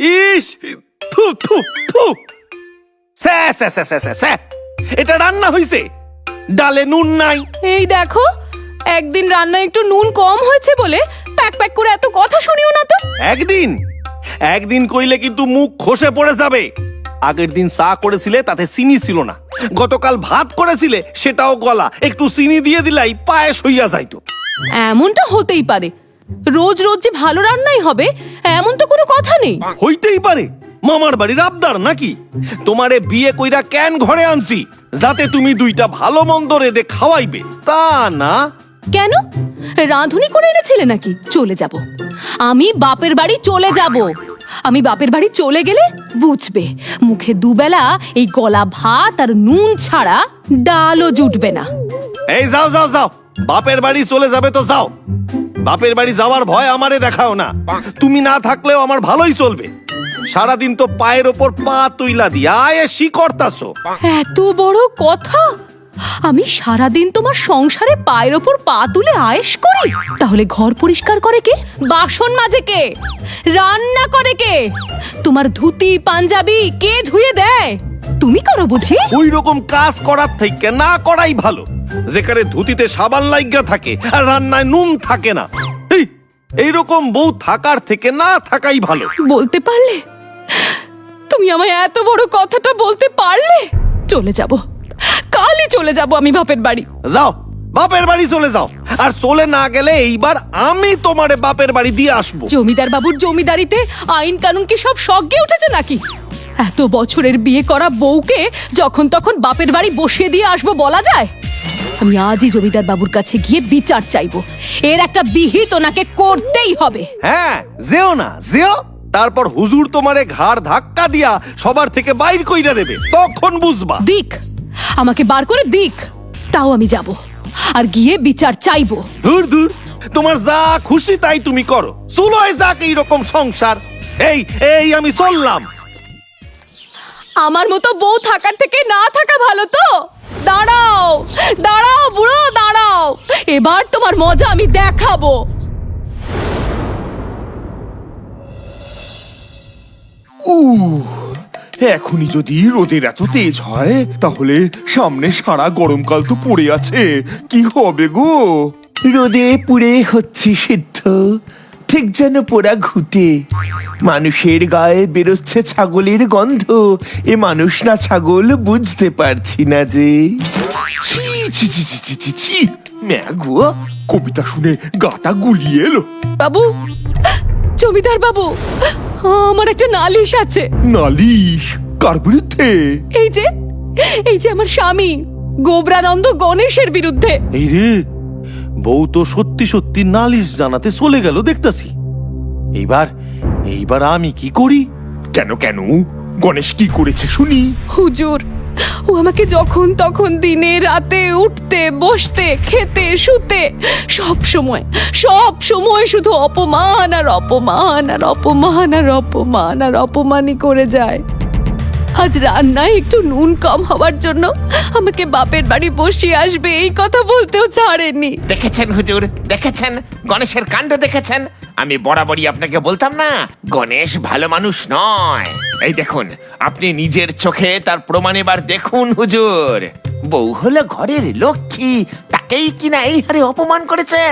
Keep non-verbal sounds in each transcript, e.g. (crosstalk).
ইস থু থু থু। স্যা স্যা স্যা স্যা স্যা স্যা। এটা রান্না হইছে। ডালে নুন নাই। এই দেখো একদিন রান্নায় একটু নুন কম হয়েছে বলে প্যাক প্যাক করে এত কথা শুনিও না তো। একদিন? একদিন কইলে কিন্তু মুখ খসে পড়ে যাবে। আগের দিন চা করেছিলে তাতে চিনি ছিল না। গতকাল ভাত করেছিলে সেটাও গলা। একটু চিনি দিয়ে দিলাই পায়েস হইয়া যাইতো। এমনটা হতেই পারে। রোজ রোজ যে ভালো রান্নাই হবে এমন তো কোনো কথা নেই। হইতেই পারে। মামার বাড়ির আবদার নাকি? তোমারে বিয়ে কইরা কেন ঘরে আনছি যাতে তুমি দুইটা ভালো মন্দ রেদে খাওয়াইবে। তা না। কেন? রাঁধুনি করে এনেছিলে নাকি? চলে যাব। আমি বাপের বাড়ি চলে যাব। আমি বাপের বাড়ি চলে গেলে বুঝবে মুখে দুবেলা এই গলা ভাত আর নুন ছাড়া ডালও জুটবে না। এই যাও যাও যাও। বাপের বাড়ি চলে যাবে তো যাও। বাপের বাড়ি যাওয়ার ভয় আমারে দেখাও না। তুমি না থাকলেও আমার ভালোই চলবে। সারাদিন তো পায়ের ওপর পা তুইলা দিয়া শিকড়তাছো এত বড় কথা? আমি সারাদিন তোমার সংসারে পায়ের ওপর পা তুলে আয়েশ করি? তাহলে ঘর পরিষ্কার করে কে? বাসন মাজে কে? রান্না করে কে? তোমার ধুতি, পাঞ্জাবি কে ধুয়ে দেয়? তুমি করো বুঝি? ওই রকম কাজ করার থেকে না করাই ভালো। যেখানে ধুতিতে সাবান লাইগা থাকে আর রান্নায় নুন থাকে না। এই এইরকম বউ থাকার থেকে না থাকাই ভালো। বলতে পারলে? তুমি আমায় এত বড় কথাটা বলতে পারলে? চলে যাব। কালই চলে যাব আমি বাপের বাড়ি। যাও বাপের বাড়ি চলে যাও। আর চলে না গেলে এইবার আমি তোমারে বাপের বাড়ি দিয়ে আসব। জমিদার বাবুর জমিদারিতে আইন কানুন কি সব সজ্ঞে উঠেছে নাকি? এত বছরের বিয়ে করা বউকে যখন তখন বাপের বাড়ি বসিয়ে দিয়ে আসব বলা যায়? আমি আজই জমিদার বাবুর কাছে গিয়ে বিচার চাইব। এর একটা বিহিত ওনাকে করতেই হবে। হ্যাঁ যেও না যেও। তারপর হুজুর তোমারে ঘাড় ধাক্কা দিয়া সবার থেকে বাইর কইরা দেবে। তখন বুঝবা। দিক। আমাকে বার করে দিক। তাও আমি যাব। আর গিয়ে বিচার চাইব। দূর দূর তোমার যা খুশি তাই তুমি করো। চুলোয় যাক এইরকম সংসার। এই এই আমি চললাম। আমার মতো বউ থাকার থেকে না থাকা ভালো তো? দাঁড়াও দাঁড়াও বুড়ো দাঁড়াও। এবার তোমার মজা আমি দেখাবো। উহ, এখনই যদি রোদের এত তেজ হয় তাহলে সামনে সারা গরমকাল তো পড়ে আছে। কি হবে গো? রোদে পুড়ে হচ্ছে সিদ্ধ। ঠিক যেন পোড়া ঘুটে। মানুষের গায়ে বেরোচ্ছে ছাগলের গন্ধ। এ মানুষ না ছাগল বুঝতে পারছি না যে। ছি ছি ছি ছি ছি ছি ছি। ম্যাগো কবিতা শুনে গাটা গুলিয়ে এলো। বাবু জমিদার বাবু আমার একটা নালিশ আছে। নালিশ? কার বিরুদ্ধে? এই যে এই যে আমার স্বামী গোবরানন্দ গণেশের বিরুদ্ধে। এই রে বউ তো সত্যি সত্যি নালিশ জানাতে চলে গেল দেখতাছি। এইবার এইবার আমি কি করি? কেন কেন? গণেশ কি করেছে শুনি? হুজুর ও আমাকে যখন তখন দিনে রাতে উঠতে বসতে খেতে শুতে সব সময় সব সময় শুধু অপমান আর অপমান আর অপমান আর অপমান আর অপমানই করে যায়। আজ রান্নায় একটু নুন কম হওয়ার জন্য আমাকে বাপের বাড়ি বসিয়ে আসবে এই কথা বলতেও ছাড়েনি। দেখেছেন হুজুর দেখেছেন? গণেশের কাণ্ড দেখেছেন? আমি বরাবরই আপনাকে বলতাম না গণেশ ভালো মানুষ নয়। এই দেখুন আপনি নিজের চোখে তার প্রমাণ এবার দেখুন হুজুর। বউ হলো ঘরের লক্ষ্মী তাকেই কিনা এই হারে অপমান করেছে?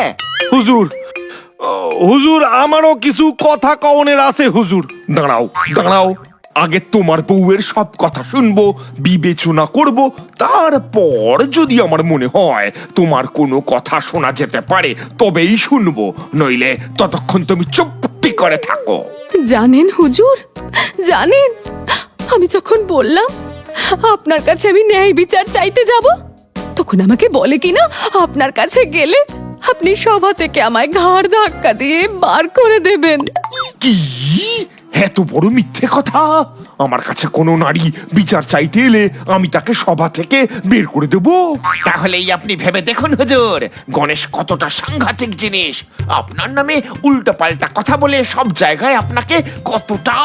হুজুর হুজুর আমারও কিছু কথা কওনের আছে হুজুর। দাঁড়াও দাঁড়াও। আগে তোমার বউয়ের সব কথা শুনব বিবেচনা করব তারপর যদি আমার মনে হয় তোমার কোনো কথা শোনা যেতে পারে তবেই শুনব। নইলে ততক্ষণ তুমি চুপটি করে থাকো। জানেন হুজুর জানেন। আমি যখন বললাম আপনার কাছে আমি ন্যায় বিচার চাইতে যাব? তখন আমাকে বলে কিনা আপনার কাছে গেলে আপনি সভা থেকে আমায় ঘাড় ধাক্কা দিয়ে বার করে দেবেন। কি? এত বড় মিথ্যে কথা? আমার কাছে কোনো নারী বিচার চাইতে এলে আমি তাকে সভা থেকে বের করে দেবো। তাহলেই আপনি ভেবে দেখুন হুজুর। গণেশ কতটা সাংঘাতিক জিনিস। আপনার নামে উল্টো পাল্টা কথা বলে সব জায়গায় আপনাকে কতটা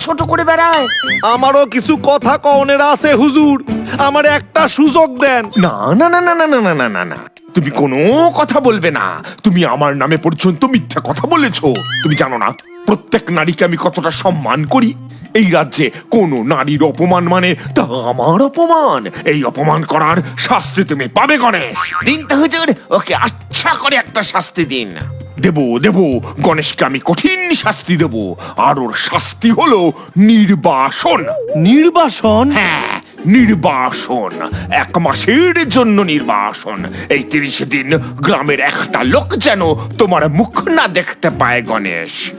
ছোট করে বেড়ায়। আমারও কিছু কথা কওনের আছে হুজুর। আমার একটা সুযোগ দেন। না না না না না না না না না না। তুমি কোনো কথা বলবে না। তুমি আমার নামে পর্যন্ত মিথ্যা কথা বলেছ। তুমি জানো না প্রত্যেক নারীকে আমি কতটা সম্মান করি। এই রাজ্যে কোনো নারীর অপমান মানে তা আমার অপমান। এই অপমান করার শাস্তি তুমি পাবে গণেশ। দিন তো হুজুর ওকে আচ্ছা করে একটা শাস্তি দিন। দেব দেব গণেশকে আমি কঠিন শাস্তি দেব। আর ওর শাস্তি হলো নির্বাসন। নির্বাসন? হ্যাঁ। নির্বাসন, এক মাসের জন্য নির্বাসন। এই তিরিশ দিন গ্রামের একটা লোক যেন তোমার মুখ না দেখতে পায়, গণেশ।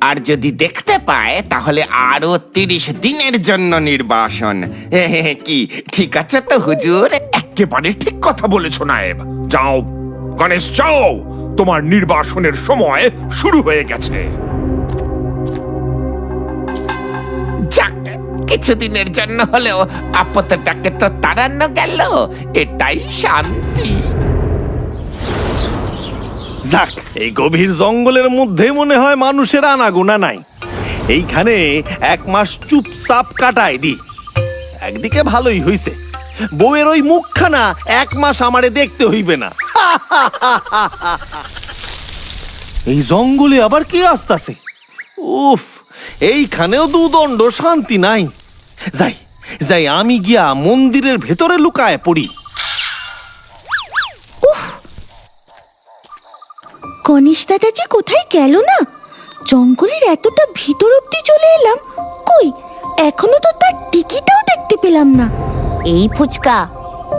আর যদি দেখতে পায়, তাহলে আরও তিরিশ দিনের জন্য নির্বাসন। কি? ঠিক আছে তো, হুজুর? একেবারে ঠিক কথা বলেছ, নায়েব। যাও, গণেশ, যাও। তোমার নির্বাসনের সময় শুরু হয়ে গেছে। কিছুদিনের জন্য হলেও আপত্তটাকে তো তাড়ানো গেল। এটাই শান্তি। যাক, এই গভীর জঙ্গলের মধ্যে মনে হয় মানুষের আনাগোনা নাই। এইখানে এক মাস চুপচাপ কাটায় দি। একদিকে ভালোই হইছে। বউয়ের ওই মুখখানা এক মাস আমারে দেখতে হইবে না। (laughs) এই জঙ্গলে আবার কি আসতাছে? উফ এইখানেও দুদণ্ড শান্তি নাই। যাই যাই আমি গিয়া মন্দিরের ভেতরে লুকায় পড়ি। গণেশ দাদা যে কোথায় গেল না? জঙ্গলের এতটা ভিতর অব্দি চলে এলাম। কই এখনও তো তার টিকিটাও দেখতে পেলাম না। এই ফুচকা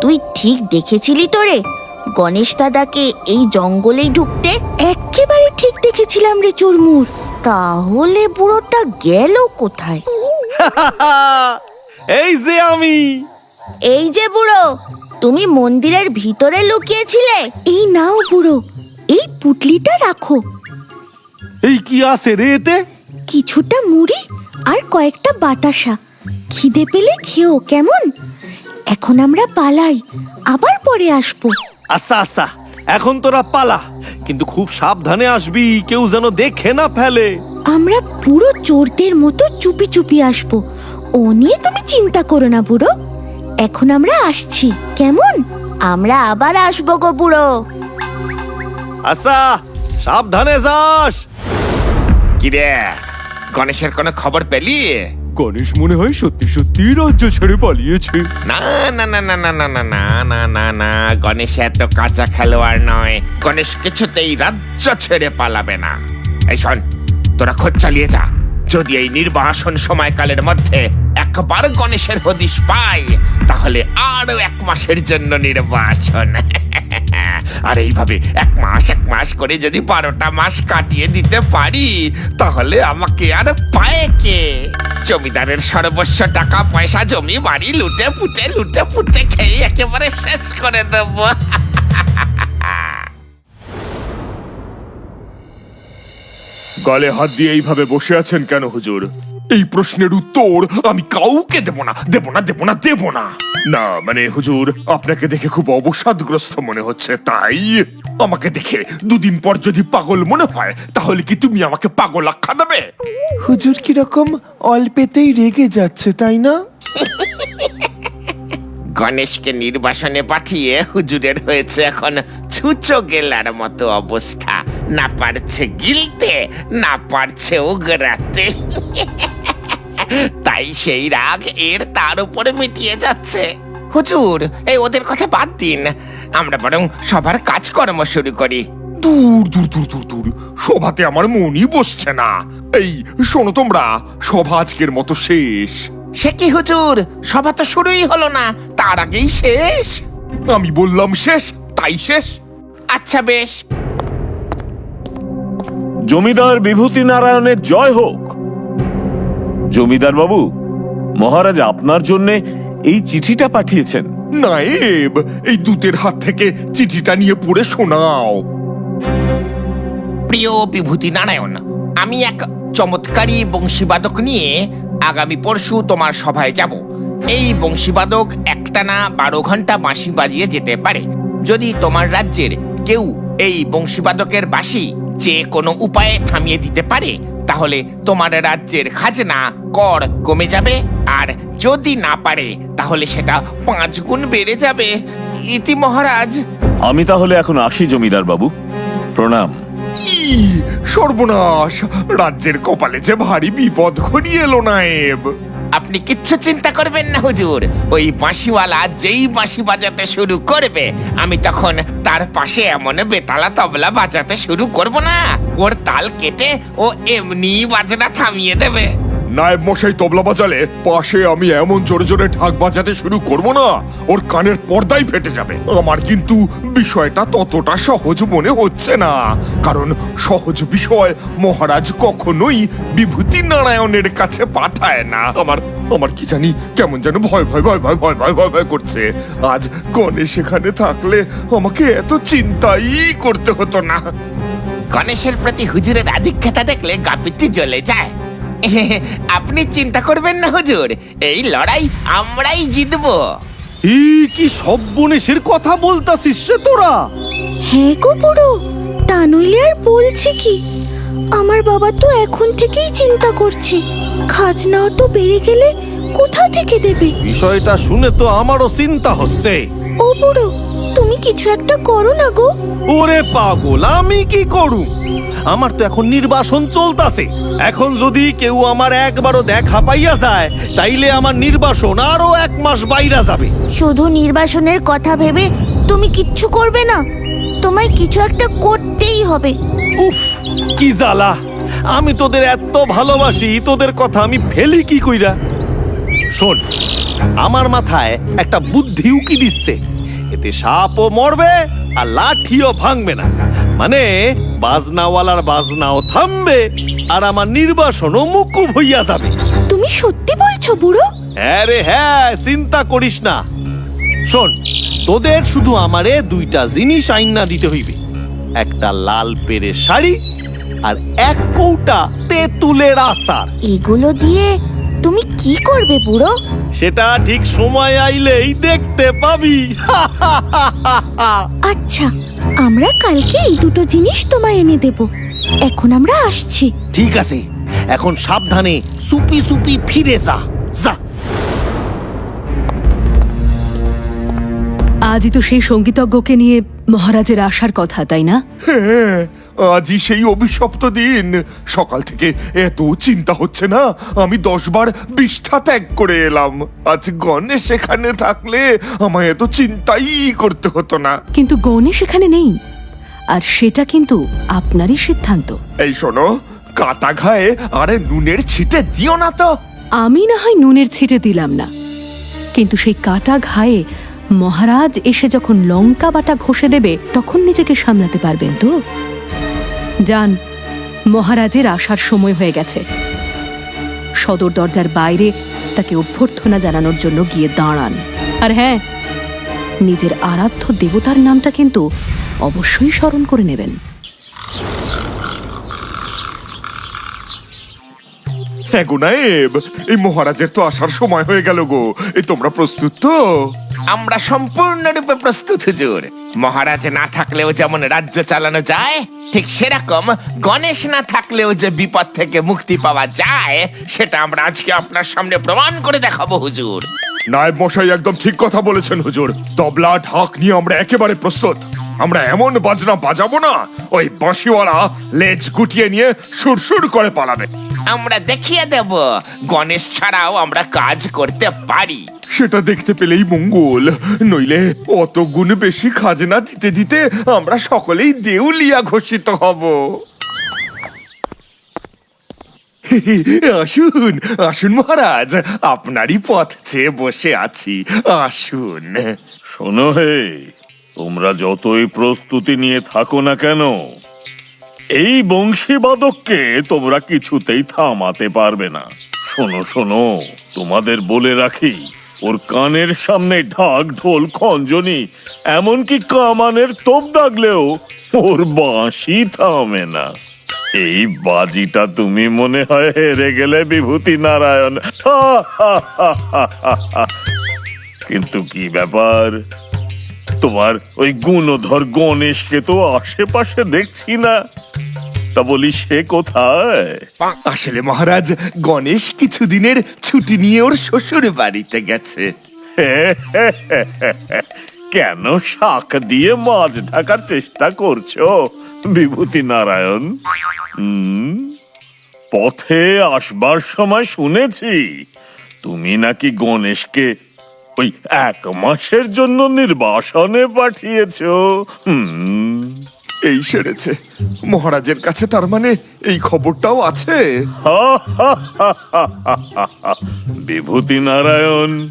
তুই ঠিক দেখেছিলি তোরে গণেশ দাদাকে এই জঙ্গলেই ঢুকতে? একেবারে ঠিক দেখেছিলাম রে চুরমুর। তাহলে বুড়োটা গেল কোথায়? (laughs) এই যে আমি। এই যে বুড়ো তুমি মন্দিরের ভিতরে লুকিয়েছিলে? এই নাও বুড়ো এই পুটলিটা রাখো। এই কি আছে রে এতে? কিছুটা মুড়ি আর কয়েকটা বাতাসা। খিদে পেলে খেও কেমন? এখন আমরা পালাই আবার পরে আসব। আচ্ছা আচ্ছা। এখন তোরা পালা কিন্তু খুব সাবধানে আসবি কেউ যেন দেখে না ফেলে। আমরা পুরো চোরদের মতো চুপি চুপি আসব। ও নিয়ে তুমি চিন্তা করো না বুড়ো। এখন আমরা আসছি কেমন? আমরা আবার আসব গো বুড়ো। আচ্ছা সাবধানে যাস। কিরে গণেশের কোনো খবর পেলি? গণেশ মনে হয় সত্যি সত্যি রাজ্য ছেড়ে পালিয়েছে না না না না না না না না না না না গণেশ এত কাঁচা খেলোয়াড় নয় গণেশ কিছুতেই রাজ্য ছেড়ে পালাবে না এই শোন তোরা খোঁজ চালিয়ে যা যদি এই নির্বাসন সময়কালের মধ্যে একবার গণেশের হদিশ পাই, তাহলে আরও এক মাসের জন্য নির্বাসন। (laughs) আর এইভাবে এক মাস এক মাস করে যদি বারোটা মাস কাটিয়ে দিতে পারি, তাহলে আমাকে আর পায় কে? জমিদারের সর্বস্ব টাকা, পয়সা, জমি, বাড়ি, লুটে পুটে লুটে পুটে খেয়ে একেবারে শেষ করে দেবো। গলে হাত দিয়ে এইভাবে বসে আছেন কেন হুজুর? এই প্রশ্নের উত্তর আমি কাউকে দেব না দেব না দেব না দেব না। না মানে হুজুর আপনাকে দেখে খুব অবসাদগ্রস্ত মনে হচ্ছে তাই? আমাকে দেখে দুদিন পর যদি পাগল মনে হয় তাহলে কি তুমি আমাকে পাগল আখ্যা দেবে? হুজুর কীরকম অল্পেতেই রেগে যাচ্ছে তাই না? গণেশকে নির্বাসনে পাঠিয়ে হুজুরের হয়েছে এখন ছুচো গেলার মতো অবস্থা। না পারছে গিলতে না পারছে ওগরাতে। তাই সেই রাগ এর তার উপরে মিটিয়ে যাচ্ছে। হুজুর এই ওদের কথা বাদ দিন। আমরা বরং সবার কাজকর্ম শুরু করি। দূর দূর দূর দূর দূর। সভাতে আমার মনই বসছে না। এই শোনো তোমরা সভা আজকের মতো শেষ। সে কি হুজুর? সভা তো শুরুই হলো না তার আগেই শেষ। আমি বললাম শেষ তাই শেষ। আচ্ছা বেশ। জমিদার বিভূতি নারায়ণের জয় হোক। জমিদার বাবু মহারাজ আপনার জন্য এই চিঠিটা পাঠিয়েছেন। নায়েব এই দূতের হাত থেকে চিঠিটা নিয়ে পড়ে শোনাও। প্রিয় বিভূতি নারায়ণ আমি এক চমৎকারী বংশীবাদক নিয়ে আগামী পরশু তোমার সভায় যাব। এই বংশীবাদক একটানা বারো ঘণ্টা বাঁশি বাজিয়ে যেতে পারে। যদি তোমার রাজ্যের কেউ এই বংশীবাদকের বাঁশি যে কোনো উপায়ে থামিয়ে দিতে পারে তাহলে তোমার রাজ্যের খাজনা কর কমে যাবে আর যদি না পারে তাহলে সেটা পাঁচ গুণ বেড়ে যাবে। ইতি মহারাজ। আমি তাহলে এখন আসি জমিদার বাবু। প্রণাম। ই, সর্বনাশ! রাজ্যের কপালে যে ভারী বিপদ ঘনিয়ে এলো নায়েব। আপনি কিচ্ছু চিন্তা করবেন না, হুজুর। ওই বাঁশিওয়ালা যেই বাঁশি বাজাতে শুরু করবে, আমি তখন তার পাশে এমন বেতালা তবলা বাজাতে শুরু করব না। ওর তাল কেটে ও এমনি বাজনা থামিয়ে দেবে। নায়েব মশাই তবলা বাজালে, পাশে আমি এমন জোরে জোরে ঢাক বাজাতে শুরু করব না, ওর কানের পর্দাই ফেটে যাবে। আমার কিন্তু বিষয়টা ততটা সহজ মনে হচ্ছে না, কারণ সহজ বিষয় মহারাজ কখনোই বিভূতি নারায়ণের কাছে পাঠায় না। আমার আমার কি জানি কেমন যেন ভয় ভয় ভয় ভয় ভয় ভয় ভয় ভয় করছে। আজ গণেশ এখানে থাকলে আমাকে এত চিন্তাই করতে হতো না। গণেশের প্রতি হুজুরের আধিক্যতা দেখলে গাপিত্তি জ্বলে যায়। (laughs) আপনি চিন্তা করবেন না হুজুর। এই লড়াই আমরাই জিতবো। ই কি সব্বনেশের কথা বলতাছিস রে তোরা? হ্যাঁ গো বুড়ো তা নইলে আর বলছি কি? আমার বাবা তো এখন থেকেই চিন্তা করছে। খাজনাও তো বেড়ে গেলে কোথা থেকে দেবে? বিষয়টা শুনে তো আমারও চিন্তা হচ্ছে। ও বুড়ো তুমি কিছু একটা করো না গো। ওরে পাগল আমি কি করুম আমার তো এখন নির্বাসন চলতাছে। এখন যদি কেউ আমার একবারও দেখা পাইয়া যায় তাইলে আমার নির্বাসন আরও এক মাস বাইরা যাবে। শুধু নির্বাসনের কথা ভেবে তুমি কিচ্ছু করবে না তোমায় কিছু একটা করতেই হবে। উফ কি জ্বালা। আমি তোদের এত ভালোবাসি তোদের কথা আমি ফেলি কি কইরা? শোন আমার মাথায় একটা বুদ্ধি উকি দিচ্ছে। এতে সাপও মরবে আর লাঠিও ভাঙবে না। মানে বাজনাওয়ালার বাজনাও থামবে আর আমার নির্বাসনও মুকুব হইয়া যাবে। তুমি সত্যি বলছো বুড়ো? হ্যাঁ রে হ্যাঁ চিন্তা করিস না। শোন তোদের শুধু আমারে দুইটা জিনিস আইনা দিতে হইবে। একটা লাল পেরে শাড়ি আর এক কৌটা তেঁতুলের আচার। এগুলো দিয়ে তুমি কি করবে বুড়ো? সেটা ঠিক সময় আইলেই দেখতে পাবি। (laughs) আচ্ছা আমরা কালকে এই দুটো জিনিস তোমায় এনে দেব। এখন আমরা আসছি। ঠিক আছে এখন সাবধানে সুপি সুপি ফিরে যা। যা। আজই তো সেই সঙ্গীতজ্ঞকে নিয়ে মহারাজের আসার কথা তাই না? হ্যাঁ আজই সেই অভিশপ্ত দিন। সকাল থেকে এত চিন্তা হচ্ছে না? আমি দশবার বিষ্ঠা ত্যাগ করে এলাম। আজ গণেশ এখানে থাকলে আমায় এত চিন্তাই করতে হতো না। কিন্তু গণেশ এখানে নেই। আর সেটা কিন্তু আপনারই সিদ্ধান্ত। এই শোনো কাটা ঘায়ে আরে নুনের ছিটে দিও না তো। আমি না হয় নুনের ছিটে দিলাম না। কিন্তু সেই কাটা ঘায়ে মহারাজ এসে যখন লঙ্কা বাটা ঘষে দেবে, তখন নিজেকে সামলাতে পারবেন তো? যান, মহারাজের আসার সময় হয়ে গেছে। সদর দরজার বাইরে তাকে অভ্যর্থনা জানানোর জন্য গিয়ে দাঁড়ান। আর হ্যাঁ নিজের আরাধ্য দেবতার নামটা কিন্তু অবশ্যই স্মরণ করে নেবেন। হ্যাঁ গো এই মহারাজের তো আসার সময় হয়ে গেল গো। এই তোমরা প্রস্তুত তো? আমরা সম্পূর্ণরূপে প্রস্তুত হুজুর। মহারাজ না থাকলেও যেমন রাজ্য চালানো যায় ঠিক সেরকম গণেশ না থাকলেও যে বিপদ থেকে মুক্তি পাওয়া যায় সেটা আমরা আজকে আপনার সামনে প্রমাণ করে দেখাবো হুজুর। নায়েব মশাই একদম ঠিক কথা বলেছেন হুজুর। তবলা ঢাক নিয়ে আমরা একেবারে প্রস্তুত। আমরা এমন বাজনা বাজাবো না ওই বাঁশিওয়ালা লেজ গুটিয়ে নিয়ে সুরসুর করে পালাবে। আমরা দেখিয়ে দেব গণেশ ছাড়াও আমরা কাজ করতে পারি। সেটা দেখতে পেলেই মঙ্গল। নইলে অত গুণ বেশি খাজনা দিতে দিতে আমরা সকলেই দেউলিয়া ঘোষিত হব। আসুন আসুন মহারাজ, আপনারই পথ চেয়ে বসে আছি। আসুন। শোনো হে, তোমরা যতই প্রস্তুতি নিয়ে থাকো না কেন, এই বংশীবাদককে তোমরা কিছুতেই থামাতে পারবে না। শোনো শোনো, তোমাদের বলে রাখি ওর কানের সামনে ঢাক, ঢোল, খঞ্জনি, এমনকি কামানের তোপ দাগলেও ওর বাঁশি থামে না। এই বাজিটা তুমি মনে হয় হেরে গেলে, বিভূতি নারায়ণ। কিন্তু কি ব্যাপার? তোমার ওই গুণধর গণেশকে তো আশেপাশে দেখছি না। তা বলি সে কোথায়? আসলে মহারাজ গণেশ কিছুদিনের ছুটি নিয়ে ওর শ্বশুর বাড়িতে গেছে। (laughs) কেন শাক দিয়ে মাছ ঢাকার চেষ্টা করছ বিভূতি নারায়ণ? পথে আসবার সময় শুনেছি তুমি নাকি গণেশকে ওই এক মাসের জন্য নির্বাসনে পাঠিয়েছো। হুম। এই সেরেছে। মহারাজের কাছে তার মানে এই খবরটাও আছে। (laughs) বিভূতি নারায়ণ,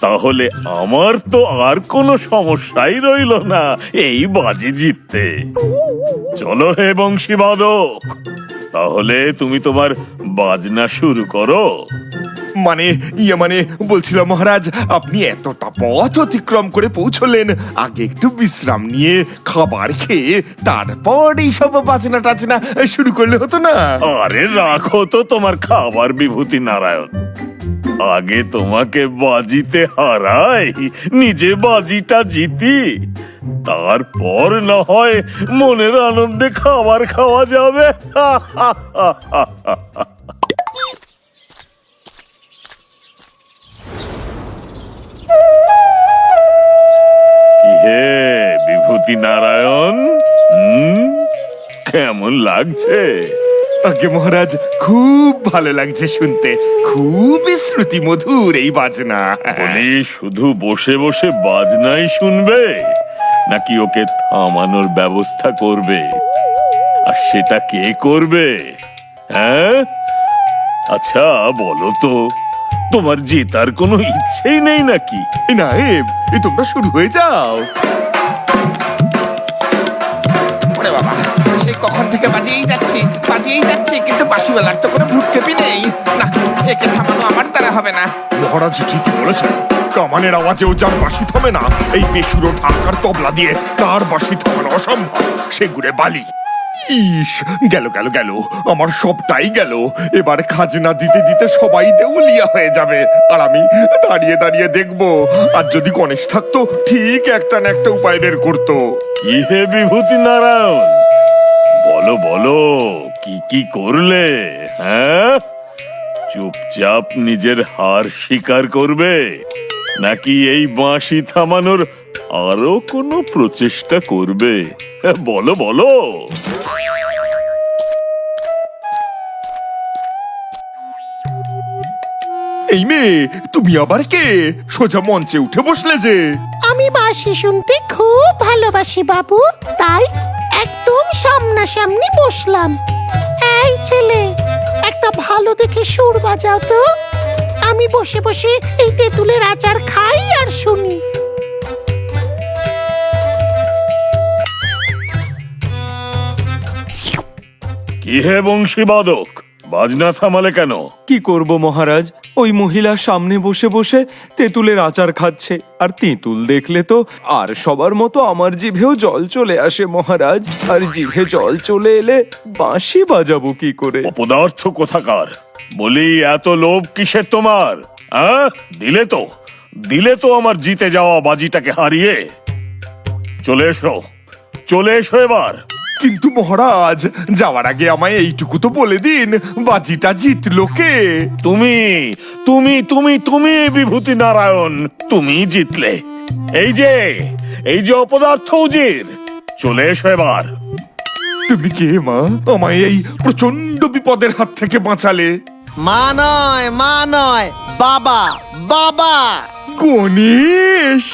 তাহলে আমার তো আর কোনো সমস্যাই রইল না এই বাজি জিততে। চলো হে বংশীবাদক। তাহলে তুমি তোমার বাজনা শুরু করো। মানে ইয়ে মানে বলছিলাম মহারাজ আপনি এতটা পথ অতিক্রম করে পৌঁছলেন। আগে একটু বিশ্রাম নিয়ে খাবার খেয়ে তারপর এইসব বাজনা টাচনা শুরু করলে হতো না? আরে রাখো তো তোমার খাবার বিভূতি নারায়ণ। আগে তোমাকে বাজিতে হারাই, নিজে বাজিটা জিতি। তারপর না হয় মনের আনন্দে খাবার খাওয়া যাবে। হে বিভূতি নারায়ণ কেমন লাগছে? আগে মহারাজ খুব ভালো লাগছে শুনতে। খুবই শ্রুতি মধুর এই বাজনা। বলি শুধু বসে বসে বাজনাই শুনবে নাকি ওকে থামানোর ব্যবস্থা করবে? আর সেটা কে করবে? হ্যাঁ? আচ্ছা বলো তো তোমার জেতার কোনো ইচ্ছেই নেই নাকি? না এ তোমরা শুরু হয়ে যাও। কখন থেকে বাজিয়েই যাচ্ছি বাজিয়েই যাচ্ছি কিন্তু বাসিওয়ালার তো কোনো ভ্রুক্ষেপই নেই। না একে থামানো আমার দ্বারা হবে না। মহারাজ ঠিকই বলেছেন কামানের আওয়াজেও যার বাঁশি থামে না এই বেসুরো ঢাকার তবলা দিয়ে তার বাঁশি থামানো অসম্ভব। সেগুড়ে বালি। ইস গেল গেল গেল আমার সবটাই গেল। এবার খাজনা দিতে দিতে সবাই দেউলিয়া হয়ে যাবে। আর আমি দাঁড়িয়ে দাঁড়িয়ে দেখব আর যদি গণেশ থাকতো ঠিক একটা না একটা উপায় বের করতো। কি হে বিভূতি নারায়ণ বলো বলো কি কি করলে হ্যাঁ? চুপচাপ নিজের হার স্বীকার করবে নাকি এই বাঁশি থামানোর আরও কোনো প্রচেষ্টা করবে? হ্যাঁ, বলো বলো। এই মেয়ে তুমি আবার কে? সোজা মঞ্চে উঠে বসলে যে। আমি বাঁশি শুনতে খুব ভালোবাসি বাবু। তাই একদম সামনাসামনি বসলাম। এই ছেলে একটা ভালো দেখে সুর বাজাও তো। আমি বসে বসে এই তেঁতুলের আচার খাই আর শুনি। কি হে বংশীবাদক? বাজনা থামালে কেন? কি করব মহারাজ? ওই মহিলা সামনে বসে বসে তেঁতুলের আচার খাচ্ছে। আর তেঁতুল দেখলে তো আর সবার মতো আমার জিভেও জল চলে আসে, মহারাজ। আর জিভে জল চলে এলে বাঁশি বাজাবো কি করে? পদার্থ কোথাকার? বলি, এত লোভ কিসের তোমার? হ্যাঁ? দিলে তো। দিলে তো আমার জিতে যাওয়া বাজিটাকে হারিয়ে। চলে এসো। চলে এসো এবার। কিন্তু মহারাজ যাওয়ার আগে আমায় এইটুকু তো বলে দিন বাজিটা জিতলো কে? তুমি তুমি তুমি তুমি বিভূতি নারায়ণ তুমি জিতলে। এই যে এই যে অপদার্থ উজির চলে এসো এবার। তুমি কে মা? আমায় এই প্রচণ্ড বিপদের হাত থেকে বাঁচালে। মা নয় মা নয় বাবা বাবা। গণেশ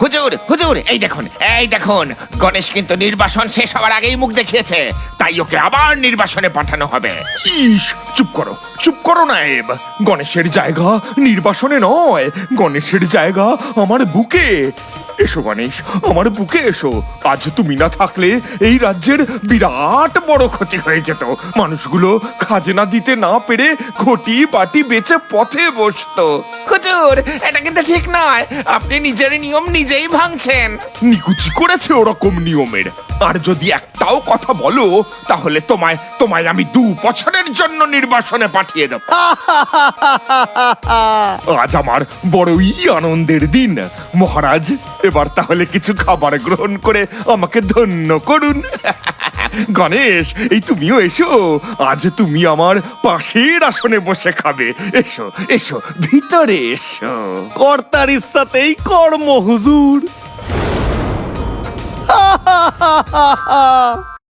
হুজুর হুজুর এই দেখুন এই দেখুন গণেশ কিন্তু নির্বাসন শেষ হওয়ার আগেই মুখ দেখিয়েছে। তাই ওকে আবার নির্বাসনে পাঠানো হবে। ইস চুপ করো চুপ করো না এব। গণেশের জায়গা নির্বাসনে নয় গণেশের জায়গা আমার বুকে। এসো গণেশ আমার বুকে এসো। আজ তুমি না থাকলে এই রাজ্যের বিরাট বড় ক্ষতি হয়ে যেত। মানুষগুলো খাজনা দিতে না পেরে ঘটি বাটি বেচে পথে বসতো। হুজুর এটা কিন্তু ঠিক নয়। আপনি নিজের নিয়ম নিজেই ভাঙছেন। নিকুচি করেছে ওরকম নিয়মের। আর যদি একটাও কথা বলো, তাহলে তোমায় তোমায় আমি দু বছরের জন্য নির্বাসনে পাঠিয়ে দেব। আজ আমার বড়ই আনন্দের দিন। মহারাজ, এবার তাহলে কিছু খাবার গ্রহণ করে আমাকে ধন্য করুন। গণেশ, এই তুমিও এসো। আজ তুমি আমার পাশের আসনে বসে খাবে। এসো এসো, ভিতরে এসো। কর্তার ইচ্ছাতেই কর্ম, হুজুর।